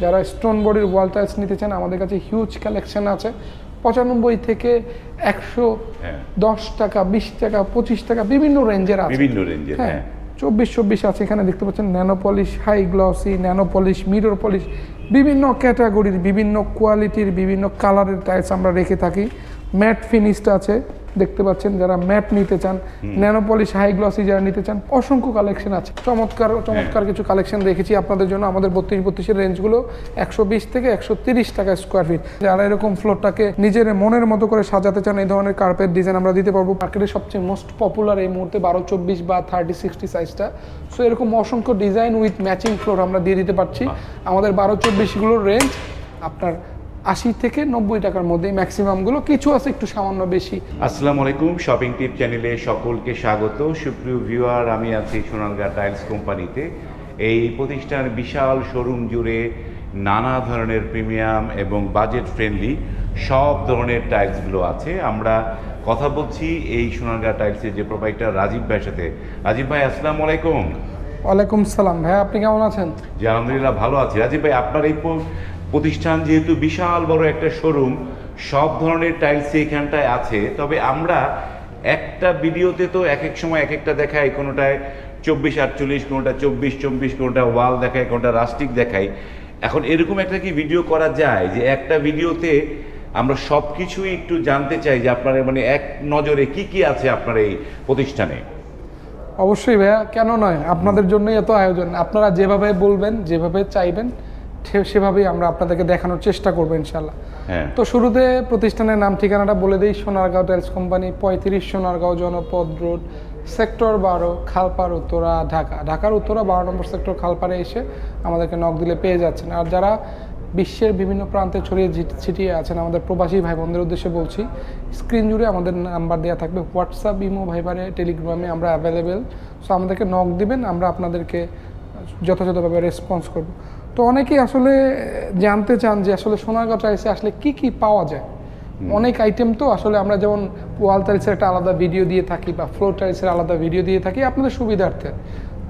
যারা স্টোন বডির wall tiles নিতে চান আমাদের কাছে হিউজ কালেকশন আছে। পঁচানব্বই থেকে একশো হ্যাঁ। দশ টাকা বিশ টাকা পঁচিশ টাকা বিভিন্ন রেঞ্জের আছে। বিভিন্ন রেঞ্জের হ্যাঁ হ্যাঁ। চব্বিশ চব্বিশ আছে এখানে দেখতে পাচ্ছেন nano polish high glossy nano polish mirror polish বিভিন্ন ক্যাটাগরির বিভিন্ন কোয়ালিটির বিভিন্ন কালারের টাইলস আমরা রেখে থাকি। ম্যাট ফিনিশড আছে। দেখতে পাচ্ছেন যারা ম্যাট নিতে চান ন্যানো পলিশ হাই গ্লসি যারা নিতে চান অসংখ্য কালেকশন আছে। চমৎকার চমৎকার কিছু কালেকশন রেখেছি আপনাদের জন্য। আমাদের বত্রিশ বত্রিশের রেঞ্জগুলো একশো বিশ থেকে একশো তিরিশ টাকা স্কোয়ার ফিট যারা এরকম ফ্লোরটাকে নিজের মনের মতো করে সাজাতে চান এই ধরনের কার্পেট ডিজাইন আমরা দিতে পারব। মার্কেটের সবচেয়ে মোস্ট পপুলার এই মুহূর্তে বারো চব্বিশ বা থার্টি সিক্সটি সাইজটা সো এরকম অসংখ্য ডিজাইন উইথ ম্যাচিং ফ্লোর আমরা দিয়ে দিতে পারছি। আমাদের বারো চব্বিশগুলোর রেঞ্জ আপনার আশি থেকে নব্বই টাকার মধ্যে ম্যাক্সিমামগুলো কিছু আছে একটু সামান্য বেশি। আসসালামু আলাইকুম শপিং টিপ চ্যানেলে সকলকে স্বাগত। সুপ্রিয় ভিউয়ার আমি আছি সোনারগাঁ টাইলস কোম্পানিতে এই প্রতিষ্ঠান বিশাল শোরুম জুড়ে নানা ধরনের প্রিমিয়াম এবং বাজেট ফ্রেন্ডলি সব ধরনের টাইলসগুলো আছে। আমরা কথা বলছি এই সোনারগাঁ টাইলসের যে প্রোভাইডার রাজীব ভাইয়ের সাথে। রাজীব ভাই আসসালামু আলাইকুম ওয়ালাইকুম সালাম ভাই আপনি কেমন আছেন? জি আলহামদুলিল্লাহ ভালো আছি। রাজীব ভাই আপনার এই প্রতিষ্ঠান যেহেতু বিশাল বড় একটা শোরুম সব ধরনের টাইলস এখানটায় আছে। তবে আমরা একটা ভিডিওতে তো এক এক সময় এক একটা দেখাই, কোনোটায় চব্বিশ আটচল্লিশ, কোনোটা চব্বিশ চব্বিশ, কোনোটা ওয়াল দেখায় কোনোটা রাস্টিক দেখাই। এখন এরকম একটা কি ভিডিও করা যায় যে একটা ভিডিওতে আমরা সব কিছুই একটু জানতে চাই যে আপনার মানে এক নজরে কি কি আছে আপনার এই প্রতিষ্ঠানে? অবশ্যই ভাইয়া, কেন নয়? আপনাদের জন্যই এত আয়োজন। আপনারা যেভাবে বলবেন, যেভাবে চাইবেন সেভাবেই আমরা আপনাদেরকে দেখানোর চেষ্টা করব ইনশাল্লাহ হ্যাঁ। তো শুরুতে প্রতিষ্ঠানের নাম ঠিকানাটা বলে দিই সোনারগাঁও টাইলস কোম্পানি পঁয়ত্রিশ সোনারগাঁও জনপদ রোড সেক্টর বারো খালপাড় উত্তরা ঢাকা। ঢাকার উত্তরা বারো নম্বর সেক্টর খালপাড়ে এসে আমাদেরকে নক দিলে পেয়ে যাচ্ছেন। আর যারা বিশ্বের বিভিন্ন প্রান্তে ছড়িয়ে ছিটিয়ে আছেন আমাদের প্রবাসী ভাই বোনদের উদ্দেশ্যে বলছি স্ক্রিন জুড়ে আমাদের নাম্বার দেওয়া থাকবে হোয়াটসঅ্যাপ ইমো ভাইবারে টেলিগ্রামে আমরা অ্যাভেলেবেল সো আমাদেরকে নক দিবেন আমরা আপনাদেরকে যথাযথভাবে রেসপন্স করব। তো অনেকেই আসলে জানতে চান যে আসলে সোনারগাঁও টাইলসে আসলে কি কি পাওয়া যায়। অনেক আইটেম তো আসলে আমরা যেমন ওয়াল টাইলসের একটা আলাদা ভিডিও দিয়ে থাকি বা ফ্লোর টাইলসের আলাদা ভিডিও দিয়ে থাকি আপনাদের সুবিধার্থে।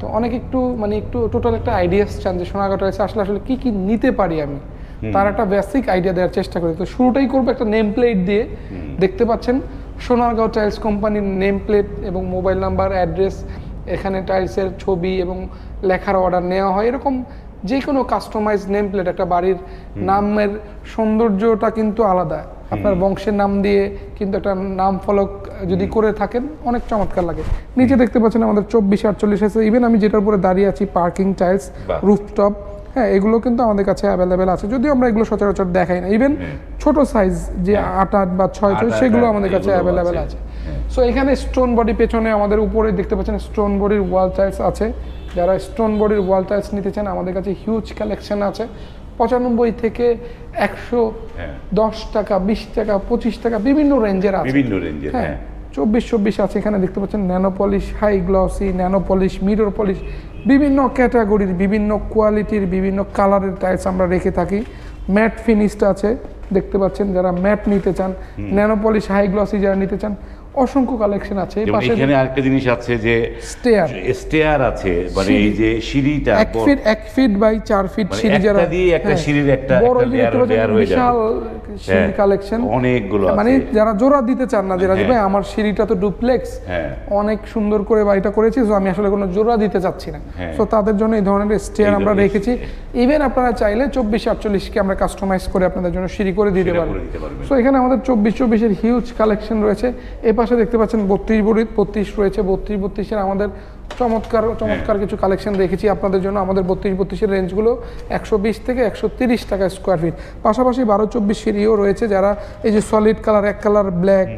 তো অনেক একটু মানে একটু টোটাল একটা আইডিয়াস চান যে সোনারগাঁও টাইলসে আসলে আসলে কি কি নিতে পারি আমি। তার একটা বেসিক আইডিয়া দেওয়ার চেষ্টা করি। তো শুরুটাই করব একটা নেম প্লেট দিয়ে দেখতে পাচ্ছেন সোনারগাঁও টাইলস কোম্পানির নেম প্লেট এবং মোবাইল নাম্বার অ্যাড্রেস এখানে টাইলসের ছবি এবং লেখার অর্ডার নেওয়া হয়। এরকম যে কোনো কাস্টমাইজ নেম প্লেট একটা বাড়ির নামের সৌন্দর্যটা কিন্তু আলাদা। আপনার বংশের নাম দিয়ে কিন্তু একটা নাম ফলক যদি করে থাকেন অনেক চমৎকার লাগে। নিচে দেখতে পাচ্ছেন আমাদের চব্বিশ আটচল্লিশ আছে। ইভেন আমি যেটার উপরে দাঁড়িয়ে আছি পার্কিং টাইলস রুফটপ হ্যাঁ এগুলো কিন্তু আমাদের কাছে অ্যাভেলেবেল আছে। যদিও আমরা এগুলো সচরাচর দেখাই না। ইভেন ছোট সাইজ যে আট আট বা ছয় ছয় সেগুলো হ্যাঁ, আমাদের কাছে অ্যাভেলেবেল। আছে। সো এখানে স্টোন বডি পেছনে আমাদের উপরে দেখতে পাচ্ছেন স্টোন বডির ওয়াল টাইলস আছে। যারা স্টোন বডির ওয়াল টাইলস নিতে চান আমাদের কাছে হিউজ কালেকশন আছে। পঁচানব্বই থেকে একশো হ্যাঁ। দশ টাকা বিশ টাকা পঁচিশ টাকা বিভিন্ন রেঞ্জের আছে। বিভিন্ন রেঞ্জের হ্যাঁ হ্যাঁ। চব্বিশ চব্বিশ আছে। এখানে দেখতে পাচ্ছেন nano polish high glossy nano polish mirror polish বিভিন্ন ক্যাটাগরির বিভিন্ন কোয়ালিটির বিভিন্ন কালারের টাইলস আমরা রেখে থাকি। ম্যাট ফিনিশড আছে। দেখতে পাচ্ছেন যারা ম্যাট নিতে চান ন্যানো পলিশ হাই গ্লসি যারা নিতে চান অসংখ্য কালেকশন আছে এই পাশে এখানে আরেকটা জিনিস আছে যে স্টেয়ার স্টেয়ার আছে মানে এই যে সিঁড়িটা এক ফিট এক ফিট বাই চার ফিট মানে সিঁড়ি একটা যারা দিয়ে একটা হ্যাঁ, সিঁড়ির একটা- একটা layer হয়ে যাবে। বিশাল সিঁড়ি হ্যাঁ, কালেকশন অনেকগুলো মানে আছে। যারা জোড়া দিতে চান না যারা হ্যাঁ। ভাই আমার সিঁড়িটা তো ডুপ্লেক্স হ্যাঁ। অনেক সুন্দর করে বাড়িটা করেছি তো আমি আসলে কোনো জোড়া দিতে চাচ্ছি না হ্যাঁ। তো তাদের জন্য এই ধরনের স্টেয়ার আমরা রেখেছি ইভেন আপনারা চাইলে চব্বিশ আটচল্লিশকে আমরা কাস্টমাইজ করে আপনাদের জন্য সিঁড়ি করে দিতে পারব। সো এখানে আমাদের চব্বিশ চব্বিশের হিউজ কালেকশন রয়েছে এ পাশে দেখতে পাচ্ছেন বত্রিশ বড়ি বত্রিশ রয়েছে বত্রিশ বত্রিশের আমাদের চমৎকার চমৎকার কিছু কালেকশন রেখেছি আপনাদের জন্য আমাদের বত্রিশ বত্রিশের রেঞ্জগুলো একশো বিশ থেকে একশো তিরিশ টাকা স্কোয়ার ফিট পাশাপাশি বারো চব্বিশ সিঁড়িও রয়েছে যারা এই যে সলিড কালার এক কালার ব্ল্যাক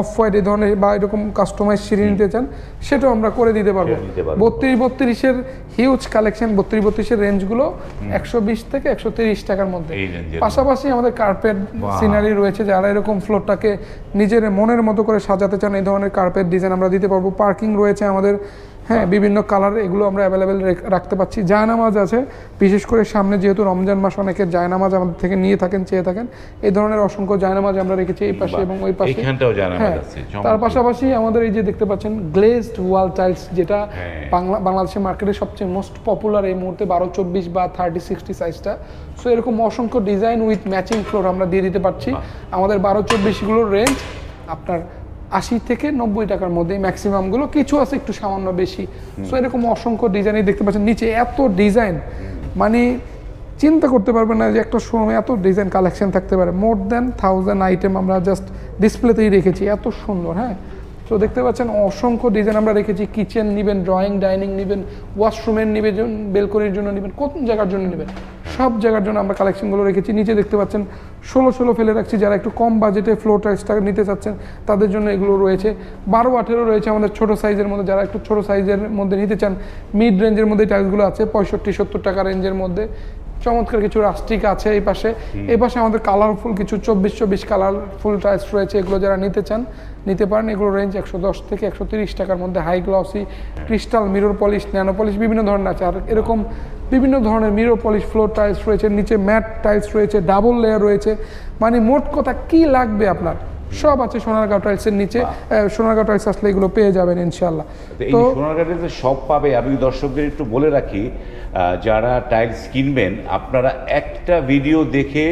অফ হোয়াইট এই ধরনের বা এরকম কাস্টমাইজ সিঁড়ি নিতে চান সেটাও আমরা করে দিতে পারব। করে দিতে পারব। বত্রিশ বত্রিশের হিউজ কালেকশন বত্রিশ বত্রিশের রেঞ্জগুলো একশো বিশ থেকে একশো তিরিশ টাকার মধ্যে। পাশাপাশি আমাদের কার্পেট সিনারি রয়েছে যারা এরকম ফ্লোরটাকে নিজের মনের মতো করে সাজাতে চান এই ধরনের কার্পেট ডিজাইন আমরা দিতে পারব। পার্কিং রয়েছে আমাদের হ্যাঁ বিভিন্ন কালার এগুলো আমরা অ্যাভেলেবেল রাখতে পাচ্ছি। জায়নামাজ আছে বিশেষ করে সামনে যেহেতু রমজান মাস অনেকের জায়নামাজ আমাদের থেকে নিয়ে থাকেন চেয়ে থাকেন। এই ধরনের অসংখ্য জায়নামাজ আমরা রেখেছি এই পাশে এবং ওই পাশে। হ্যাঁ তার পাশাপাশি আমাদের এই যে দেখতে পাচ্ছেন গ্লেজড ওয়াল টাইলস যেটা হ্যাঁ। বাংলা বাংলাদেশের মার্কেটে সবচেয়ে মোস্ট পপুলার এই মুহূর্তে বারো চব্বিশ বা থার্টি সিক্সটি সাইজটা সো এরকম অসংখ্য ডিজাইন উইথ ম্যাচিং ফ্লোর আমরা দিয়ে দিতে পারছি। আমাদের বারো চব্বিশগুলোর রেঞ্জ আপনার আশি থেকে নব্বই টাকার মধ্যে ম্যাক্সিমামগুলো কিছু আছে একটু সামান্য বেশি। সো এরকম অসংখ্য ডিজাইনই দেখতে পাচ্ছেন। নিচে এত ডিজাইন মানে চিন্তা করতে পারবেন না যে একটা শোরুমে এত ডিজাইন কালেকশন থাকতে পারে। মোর দেন থাউজেন্ড আইটেম আমরা জাস্ট ডিসপ্লেতেই রেখেছি। এত সুন্দর হ্যাঁ? তো দেখতে পাচ্ছেন অসংখ্য ডিজাইন আমরা রেখেছি। কিচেন নেবেন ড্রয়িং ডাইনিং নেবেন ওয়াশরুমের নেবেন, বেলকনির জন্য নেবেন, কোন জায়গার জন্য নেবেন? সব জায়গার জন্য আমরা কালেকশনগুলো রেখেছি। নিচে দেখতে পাচ্ছেন, ষোলো ষোলো ফেলে রাখছি যারা একটু কম বাজেটে ফ্লো টাইসটা নিতে চাচ্ছেন, তাদের জন্য এগুলো রয়েছে। বারো আঠেরো রয়েছে আমাদের ছোটো সাইজের মধ্যে। যারা একটু ছোটো সাইজের মধ্যে নিতে চান মিড রেঞ্জের মধ্যে টাইলসগুলো আছে, পঁয়ষট্টি, সত্তর টাকা রেঞ্জের মধ্যে। চমৎকার কিছু রাস্টিক আছে এই পাশে। এই পাশে আমাদের কালারফুল কিছু চব্বিশ চব্বিশ কালারফুল টাইলস রয়েছে এগুলো যারা নিতে চান নিতে পারেন। এগুলো রেঞ্জ একশো দশ থেকে একশো তিরিশ টাকার মধ্যে high glossy crystal mirror polish nano polish বিভিন্ন ধরনের আছে। আর এরকম বিভিন্ন ধরনের মিরো পলিশ ফ্লোর টাইলস রয়েছে নিচে ম্যাট টাইলস রয়েছে ডাবল লেয়ার রয়েছে। মানে মোট কথা কি লাগবে আপনার? সব আছে সোনারগাঁও টাইলসের নিচে। সোনারগাঁও টাইলস আসলে এগুলো পেয়ে যাবেন ইনশাল্লাহ তো এই তো সোনারগাঁতে সব পাবে। আমি দর্শকদের একটু বলে রাখি আহ, যারা টাইলস কিনবেন আপনারা একটা ভিডিও দেখে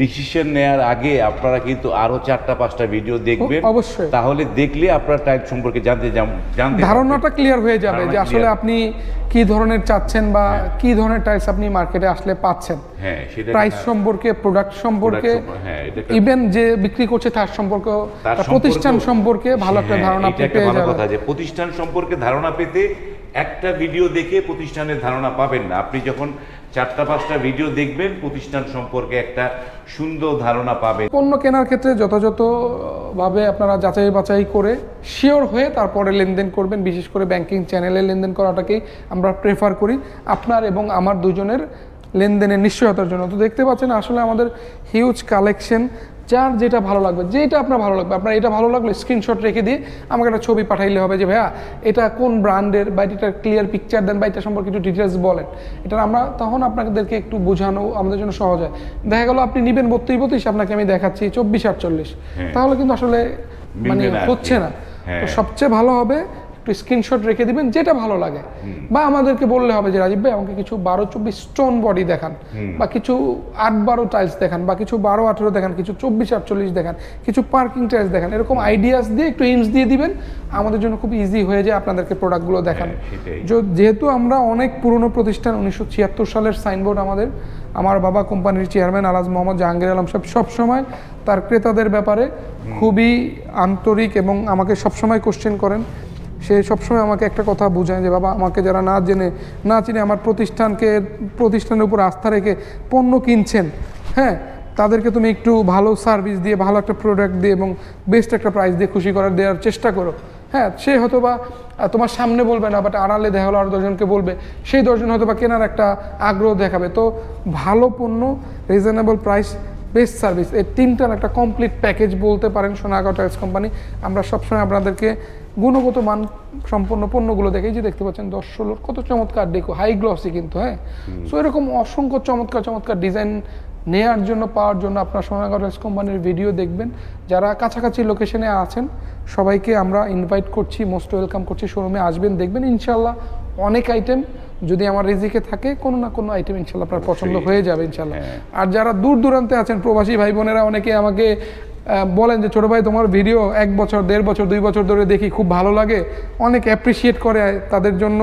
ডিসিশন নেয়ার আগে আপনারা কিন্তু আরও চারটা পাঁচটা ভিডিও দেখবেন। অবশ্যই। তাহলে দেখলে আপনারা টাইলস সম্পর্কে জানতে জানতে ধারণাটা ক্লিয়ার হয়ে যাবে যে আসলে আপনি কি ধরনের চাচ্ছেন বা কি ধরনের টাইলস আপনি মার্কেটে আসলে পাচ্ছেন। হ্যাঁ প্রাইস সম্পর্কে প্রোডাক্ট সম্পর্কে সম্পর্কে, হ্যাঁ, ইভেন যে বিক্রি করছে তার সম্পর্কে প্রতিষ্ঠান সম্পর্কে ভালো একটা হ্যাঁ, ধারণা আপনি পেয়ে যাবেন। কথা যে প্রতিষ্ঠান সম্পর্কে ধারণা পেতে একটা ভিডিও দেখে প্রতিষ্ঠানের ধারণা পাবেন না। আপনি যখন চারটা পাঁচটা ভিডিও দেখবেন, প্রতিষ্ঠান সম্পর্কে একটা সুন্দর ধারণা পাবেন। পণ্য কেনার ক্ষেত্রে যথাযথভাবে আপনারা যাচাই বাছাই করে শিওর হয়ে তারপরে লেনদেন করবেন। বিশেষ করে ব্যাংকিং চ্যানেলে লেনদেন করাটাকেই আমরা প্রেফার করি। আপনার এবং আমার দুজনের লেনদেনের নিশ্চয়তার জন্য। তো দেখতে পাচ্ছেন, আসলে আমাদের হিউজ কালেকশন যার যেটা ভালো লাগবে যেটা আপনার ভালো লাগবে আপনার এটা ভালো লাগলে স্ক্রিনশট রেখে দিয়ে আমাকে একটা ছবি পাঠাইলে হবে যে ভাইয়া এটা কোন ব্র্যান্ডের বা এটার ক্লিয়ার পিকচার দেন বা এটা সম্পর্কে একটু ডিটেলস বলেন। এটা আমরা তখন আপনাদেরকে একটু বোঝানো আমাদের জন্য সহজ হয়। দেখা গেল আপনি নিবেন বত্রিশ বত্রিশ আপনাকে আমি দেখাচ্ছি চব্বিশ আটচল্লিশ। তাহলে কিন্তু আসলে মানে। হচ্ছে না। হ্যাঁ। তো সবচেয়ে ভালো হবে একটু স্ক্রিনশট রেখে দিবেন যেটা ভালো লাগে। বা আমাদেরকে বললে হবে যে রাজীব ভাই আমাকে কিছু বারো চব্বিশ স্টোন বডি দেখান বা কিছু আট বারো টাইলস দেখান বা কিছু বারো আঠেরো দেখান কিছু চব্বিশ আটচল্লিশ দেখান কিছু পার্কিং টাইলস দেখান। এরকম আইডিয়াস দিয়ে একটু ইঞ্চ দিয়ে দিবেন আমাদের জন্য খুব ইজি হয়ে যায় আপনাদেরকে প্রোডাক্টগুলো দেখান। হ্যাঁ, যেহেতু আমরা অনেক পুরনো প্রতিষ্ঠান উনিশশো ছিয়াত্তর সালের সাইনবোর্ড আমাদের আমার বাবা কোম্পানির চেয়ারম্যান আলাজ মোহাম্মদ জাহাঙ্গীর আলম সাহেব সবসময় তার ক্রেতাদের ব্যাপারে খুবই আন্তরিক এবং আমাকে সবসময় কোশ্চেন করেন সে সবসময় আমাকে একটা কথা বোঝায় যে, বাবা, আমাকে যারা না জেনে, না চিনে আমার প্রতিষ্ঠানকে, প্রতিষ্ঠানের উপর আস্থা রেখে পণ্য কিনছেন হ্যাঁ তাদেরকে তুমি একটু ভালো সার্ভিস দিয়ে, ভালো একটা প্রোডাক্ট দিয়ে এবং বেস্ট একটা প্রাইস দিয়ে খুশি করার দেওয়ার চেষ্টা করো। হ্যাঁ সে হয়তো বা তোমার সামনে বলবে না বাট আড়ালে দেখা হলো আরও দশজনকে বলবে। সেই দশজন হয়তো বা কেনার একটা আগ্রহ দেখাবে। তো ভালো পণ্য রিজনেবল প্রাইস বেস্ট সার্ভিস। এই তিনটার একটা কমপ্লিট প্যাকেজ বলতে পারেন সোনাগাঁও টাইলস কোম্পানি আমরা সবসময় আপনাদেরকে গুণগত মান সম্পন্ন পণ্যগুলো দেখে যে দেখতে পাচ্ছেন দশ ষোলোর কত চমৎকার দেখো হাই গ্লসি কিন্তু হ্যাঁ? সো এরকম অসংখ্য চমৎকার চমৎকার ডিজাইন নেয়ার জন্য পাওয়ার জন্য আপনার সোনাগাঁও টাইলস কোম্পানির ভিডিও দেখবেন। যারা কাছাকাছি লোকেশনে আছেন সবাইকে আমরা ইনভাইট করছি মোস্ট ওয়েলকাম করছি শোরুমে আসবেন দেখবেন ইনশাল্লাহ অনেক আইটেম যদি আমার রিজিকে থাকে কোনো না কোনো আইটেম ইনশাল্লাহ আপনার পছন্দ হয়ে যাবে ইনশাল্লাহ। আর যারা দূর দূরান্তে আছেন প্রবাসী ভাই বোনেরা অনেকে আমাকে বলেন যে ছোটো ভাই তোমার ভিডিও এক বছর দেড় বছর দুই বছর ধরে দেখি খুব ভালো লাগে। অনেক অ্যাপ্রিসিয়েট করে তাদের জন্য।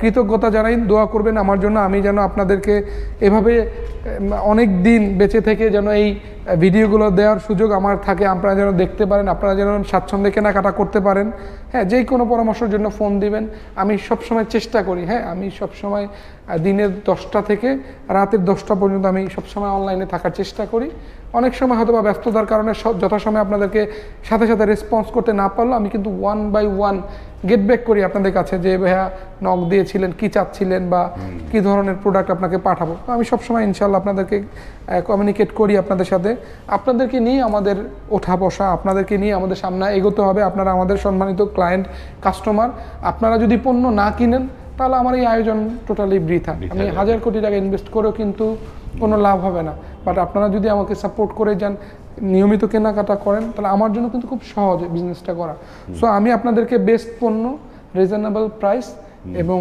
কৃতজ্ঞতা জানাই, দোয়া করবেন আমার জন্য। আমি যেন আপনাদেরকে এভাবে অনেক দিন বেঁচে থেকে যেন এই ভিডিওগুলো দেওয়ার সুযোগ আমার থাকে, আপনারা যেন দেখতে পারেন, আপনারা যেন স্বাচ্ছন্দ্যে কেনাকাটা করতে পারেন। হ্যাঁ যেই কোনো পরামর্শের জন্য ফোন দিবেন। আমি সবসময় চেষ্টা করি হ্যাঁ আমি সবসময় দিনের দশটা থেকে রাতের দশটা পর্যন্ত আমি সবসময় অনলাইনে থাকার চেষ্টা করি। অনেক সময় হয়তো বা ব্যস্ততার কারণে যথাসময়ে আপনাদেরকে সাথে সাথে রেসপন্স করতে না পারলেও আমি কিন্তু one by one get back করি আপনাদের কাছে যে ভাইয়া নক দিয়েছিলেন কি চাচ্ছিলেন বা কি ধরনের প্রোডাক্ট আপনাকে পাঠাবো? তো আমি সবসময় ইনশাল্লাহ আপনাদেরকে কমিউনিকেট করি আপনাদের সাথে। আপনাদেরকে নিয়ে আমাদের ওঠা বসা আপনাদেরকে নিয়ে আমাদের সামনে এগোতে হবে। আপনারা আমাদের সম্মানিত ক্লায়েন্ট কাস্টমার আপনারা যদি পণ্য না কিনেন তাহলে আমার এই আয়োজন টোটালি বৃথা। আমি হাজার কোটি টাকা ইনভেস্ট করেও কিন্তু কোনো লাভ হবে না। বাট আপনারা যদি আমাকে সাপোর্ট করে যান নিয়মিত কেনাকাটা করেন তাহলে আমার জন্য কিন্তু খুব সহজ বিজনেসটা করা। সো আমি আপনাদেরকে বেস্ট পণ্য রিজনেবল প্রাইস এবং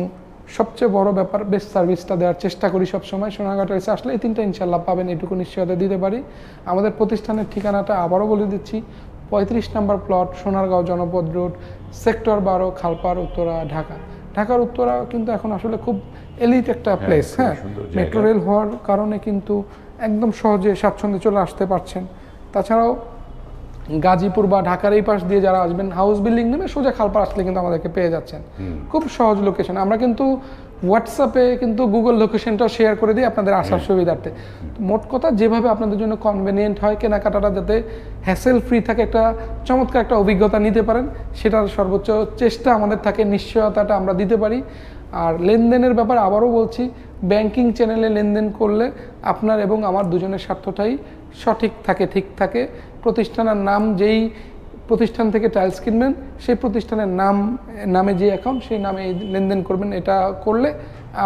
সবচেয়ে বড় ব্যাপার বেস্ট সার্ভিসটা দেওয়ার চেষ্টা করি সবসময়। সোনাঘাট এসে আসলে এই তিনটা ইনশাল্লাহ পাবেন এটুকু নিশ্চয়তা দিতে পারি। আমাদের প্রতিষ্ঠানের ঠিকানাটা আবারও বলে দিচ্ছি। পঁয়ত্রিশ নম্বর প্লট সোনারগাঁও জনপদ রোড সেক্টর বারো খালপাড় উত্তরা ঢাকা। ঢাকার উত্তরা কিন্তু এখন আসলে খুব এলিট একটা প্লেস হ্যাঁ? মেট্রো রেল হওয়ার কারণে কিন্তু একদম সহজে স্বাচ্ছন্দ্যে চলে আসতে পারছেন। তাছাড়াও গাজীপুর বা ঢাকার এই পাশ দিয়ে যারা আসবেন হাউস বিল্ডিং নেমে সোজা খালপাড় আসলে কিন্তু আমাদেরকে পেয়ে যাচ্ছেন। খুব সহজ লোকেশন আমরা কিন্তু হোয়াটসঅ্যাপে কিন্তু গুগল লোকেশনটাও শেয়ার করে দিই আপনাদের আসার সুবিধার্থে। মোট কথা যেভাবে আপনাদের জন্য কনভেনিয়েন্ট হয় কেনাকাটাটা যাতে হ্যাসেল ফ্রি থাকে একটা চমৎকার একটা অভিজ্ঞতা নিতে পারেন সেটার সর্বোচ্চ চেষ্টা আমাদের থাকে নিশ্চয়তাটা আমরা দিতে পারি। আর লেনদেনের ব্যাপারে আবারও বলছি ব্যাংকিং চ্যানেলে লেনদেন করলে আপনার এবং আমার দুজনের স্বার্থটাই সঠিক থাকে, ঠিক থাকে। প্রতিষ্ঠানের নাম যেই প্রতিষ্ঠান থেকে টাইলস কিনবেন, সেই প্রতিষ্ঠানের নাম, নামে যে অ্যাকাউন্ট সেই নামে লেনদেন করবেন। এটা করলে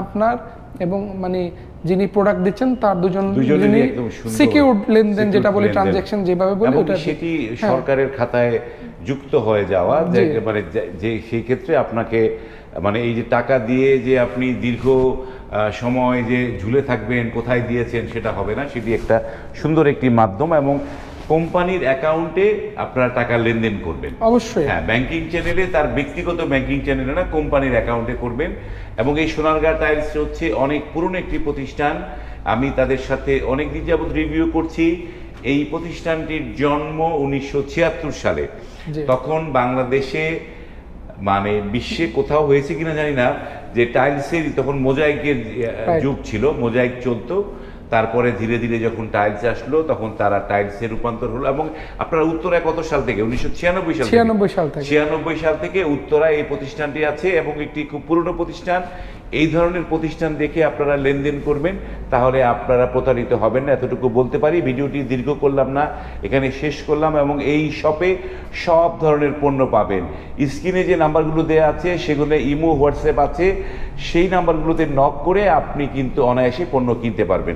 আপনার এবং মানে যিনি প্রোডাক্ট দিচ্ছেন তার দুজন দুজনই সিকিউরড লেনদেন যেটা বলি লেনদেন। ট্রানজ্যাকশন যেভাবে বলি ওটা সেটি হ্যাঁ। সরকারের খাতায় যুক্ত হয়ে যাওয়া যে মানে যে সেই ক্ষেত্রে আপনাকে মানে এই যে টাকা দিয়ে যে আপনি দীর্ঘ সময় যে ঝুলে থাকবেন কোথায় দিয়েছেন সেটা হবে না সেটি একটা সুন্দর একটি মাধ্যম এবং কোম্পানির অ্যাকাউন্টে আপনারা টাকা লেনদেন করবেন। অবশ্যই। হ্যাঁ ব্যাংকিং চ্যানেলে তার ব্যক্তিগত ব্যাংকিং চ্যানেলে না কোম্পানির অ্যাকাউন্টে করবেন। এবং এই সোনারগাঁ টাইলস হচ্ছে অনেক পুরনো একটি প্রতিষ্ঠান। আমি তাদের সাথে অনেক দিন যাবত রিভিউ করছি। এই প্রতিষ্ঠানটির জন্ম উনিশশো ছিয়াত্তর সালে। তখন বাংলাদেশে মানে বিশ্বে কোথাও হয়েছে কিনা জানি না যে টাইলসের তখন মোজাইকের যুগ ছিল মোজাইক চলতো। তারপরে ধীরে ধীরে যখন টাইলস আসলো তখন তারা টাইলসে রূপান্তর হলো এবং আপনারা উত্তরায় কত সাল থেকে? উনিশশো ছিয়ানব্বই সাল ছিয়ানব্বই সাল থেকে। ছিয়ানব্বই সাল থেকে উত্তরায় এই প্রতিষ্ঠানটি আছে এবং একটি খুব পুরনো প্রতিষ্ঠান। এই ধরনের প্রতিষ্ঠান দেখে আপনারা লেনদেন করবেন তাহলে আপনারা প্রতারিত হবেন না এতটুকু বলতে পারি। ভিডিওটি দীর্ঘ করলাম না এখানে শেষ করলাম এবং এই শপে সব ধরনের পণ্য পাবেন। স্ক্রিনে যে নাম্বারগুলো দেওয়া আছে সেগুলো ইমো হোয়াটসঅ্যাপ আছে সেই নাম্বারগুলোতে নক করে আপনি কিন্তু অনায়াসে পণ্য কিনতে পারবেন।